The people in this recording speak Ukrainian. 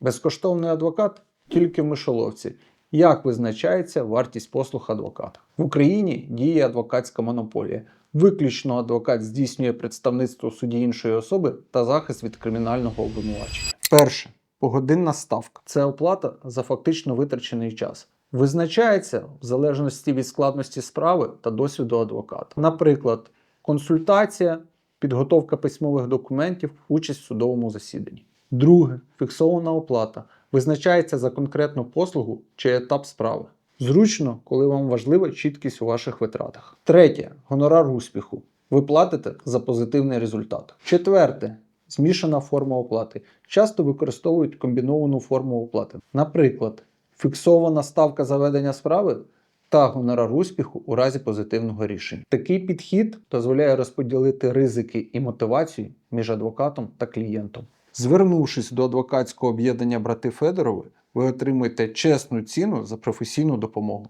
Безкоштовний адвокат тільки в мишоловці. Як визначається вартість послуг адвоката? В Україні діє адвокатська монополія. Виключно адвокат здійснює представництво в суді іншої особи та захист від кримінального обвинувачення. Перше погодинна ставка це оплата за фактично витрачений час. Визначається в залежності від складності справи та досвіду адвоката. Наприклад, консультація, підготовка письмових документів, участь в судовому засіданні. Друге фіксована оплата визначається за конкретну послугу чи етап справи. Зручно, коли вам важлива чіткість у ваших витратах. Третє гонорар успіху. Ви платите за позитивний результат. Четверте змішана форма оплати. Часто використовують комбіновану форму оплати. Наприклад, фіксована ставка заведення справи та гонорар успіху у разі позитивного рішення. Такий підхід дозволяє розподілити ризики і мотивацію між адвокатом та клієнтом. Звернувшись до адвокатського об'єднання брати Федорови, ви отримаєте чесну ціну за професійну допомогу.